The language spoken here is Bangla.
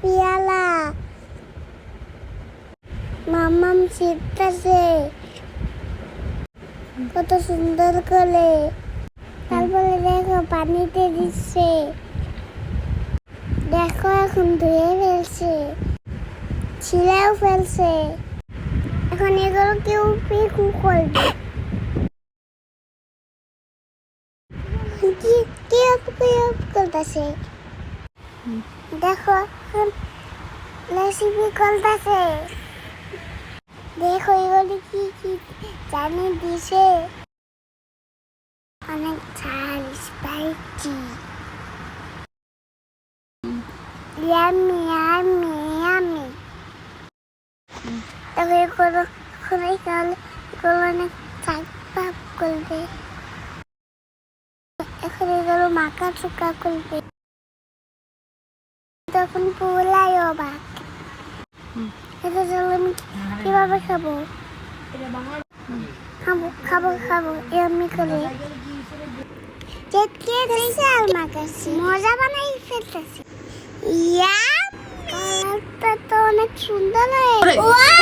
পিয়ালা। শিখতেছে কত সুন্দর করে তারপরে দেখো, পানিতে দিচ্ছে। দেখো, এখন ধুয়ে ফেলছে। ছিঁড়েও ফেলছে। এখন এগুলো কেউ পিকু করবে। করতেছে। দেখো রেসিপি করতেছে দেখো এগুলি কি কি জানি দিছে। অনেক ঝাল স্পাইসি ইয়ামি ইয়ামি ইয়ামি তবে এগুলো খুবই তাহলে এগুলো অনেক চাপ করবে। এগুলো মাখা চুকা করবে তখন পোলাই অবাক। এটা জল আমি কীভাবে খাব? খাব খাব খাব এমনি করে। চেটকে দিয়েছে আর মাখাচ্ছি। মজা বানাই ফেলতেছি। ইয়া তো অনেক সুন্দর হয়েছে।